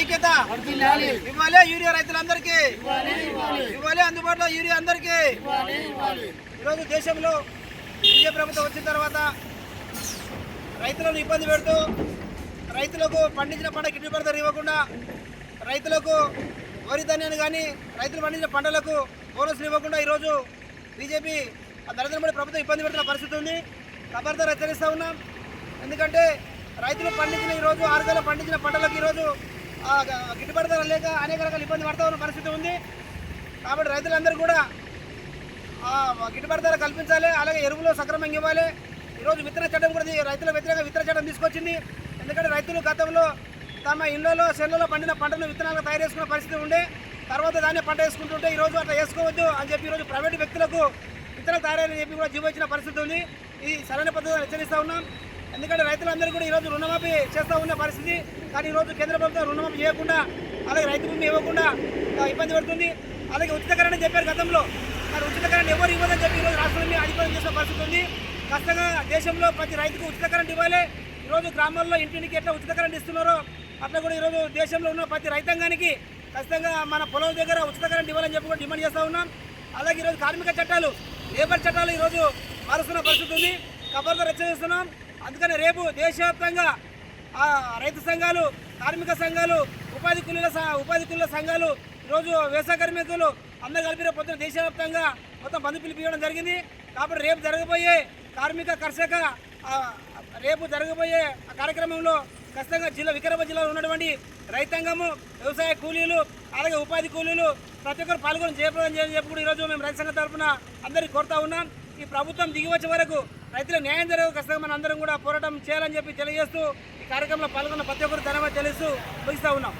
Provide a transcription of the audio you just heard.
ఐక్యత ఇవ్వాలి. యూరియా రైతులందరికీ. ఇవ్వాలి. అందుబాటులో యూరియా అందరికీ. ఈరోజు దేశంలో బీజేపీ ప్రభుత్వం వచ్చిన తర్వాత రైతులను ఇబ్బంది పెడుతూ రైతులకు పండించిన పంట గిట్టుబాటు ధర ఇవ్వకుండా రైతులకు వరి ధాన్యాన్ని కానీ రైతులు పండించిన పంటలకు బోనస్లు ఇవ్వకుండా ఈరోజు బీజేపీ ఆ నరేంద్ర మోడీ ప్రభుత్వం ఇబ్బంది పెడుతున్న పరిస్థితి ఉంది. ఖబర్దార్ హెచ్చరిస్తూ ఉన్నాం. ఎందుకంటే రైతులు పండించిన ఈరోజు ఆరుగాల పండించిన పంటలకు ఈరోజు గిట్టుబాటు ధర లేక అనేక రకాల ఇబ్బంది పడతా ఉన్న పరిస్థితి ఉంది. కాబట్టి రైతులందరూ కూడా గిట్టుబాటు ధర కల్పించాలి అలాగే ఎరువులు సక్రమంగా ఇవ్వాలి. ఈరోజు విత్తన చట్టం కూడా రైతుల వ్యతిరేక విత్తన చట్టం తీసుకొచ్చింది. ఎందుకంటే రైతులు గతంలో తమ ఇళ్ళలో చేనులలో పండిన పంటను విత్తనాలు తయారు చేసుకున్న పరిస్థితి ఉండే. తర్వాత దాన్ని పంట వేసుకుంటుంటే ఈరోజు అట్లా వేసుకోవద్దు అని చెప్పి ఈరోజు ప్రైవేటు వ్యక్తులకు విత్తనాలు తయారని చెప్పి కూడా జీవో పరిస్థితి ఉంది. ఇది సరైన పద్ధతిలో హెచ్చరిస్తూ ఉన్నాం. ఎందుకంటే రైతులందరూ కూడా ఈరోజు రుణమాఫీ చేస్తూ ఉన్న పరిస్థితి. కానీ ఈరోజు కేంద్ర ప్రభుత్వం రుణమాఫీ చేయకుండా అలాగే రైతు భూమి ఇవ్వకుండా ఇబ్బంది పడుతుంది. అలాగే ఉచితకరణ చెప్పారు గతంలో. మరి ఉచితకరణ ఎవరు ఇవ్వదని చెప్పి ఈరోజు రాష్ట్రంలో అధికారం చేసిన పరిస్థితి ఉంది. ఖచ్చితంగా దేశంలో ప్రతి రైతుకు ఉచిత కరెంట్ ఇవ్వాలి ఈరోజు గ్రామాల్లో ఇంటింటికి ఎట్లా ఉచిత కరెంట్ ఇస్తున్నారో అట్లా కూడా ఈరోజు దేశంలో ఉన్న ప్రతి రైతాంగానికి ఖచ్చితంగా మన పొలం దగ్గర ఉచిత కరెంట్ ఇవ్వాలని చెప్పి కూడా డిమాండ్ చేస్తూ ఉన్నాం. అలాగే ఈరోజు కార్మిక చట్టాలు లేబర్ చట్టాలు ఈరోజు మారుస్తున్న పరిస్థితి ఉంది. ఖబర్దార్ హెచ్చరిస్తున్నాం. అందుకని రేపు దేశవ్యాప్తంగా రైతు సంఘాలు కార్మిక సంఘాలు ఉపాధి కూలీల ఉపాధి కూలీల సంఘాలు ఈరోజు వ్యవసాయ కార్మికులు అందరూ కలిపి రేపు పొద్దున దేశవ్యాప్తంగా మొత్తం బంద్ పిలిపించడం జరిగింది. కాబట్టి రేపు జరగబోయే కార్మిక కర్షక రేపు జరగబోయే ఆ కార్యక్రమంలో ఖచ్చితంగా జిల్లా వికారాబాద్ జిల్లాలో ఉన్నటువంటి రైతాంగము వ్యవసాయ కూలీలు అలాగే ఉపాధి కూలీలు ప్రతి ఒక్కరు పాల్గొని జయప్రదం చేయాలని చెప్పి కూడా ఈరోజు మేము రైతు సంఘం తరఫున అందరికీ కోరుతా ఉన్నాం. ఈ ప్రభుత్వం దిగి వచ్చే వరకు రైతుల న్యాయం జరగదు ఖచ్చితంగా మన అందరం కూడా పోరాటం చేయాలని చెప్పి తెలియజేస్తూ ఈ కార్యక్రమంలో పాల్గొన్న ప్రతి ఒక్కరు ధన్యవాదాలు తెలుస్తూ ముగిస్తూ ఉన్నాం.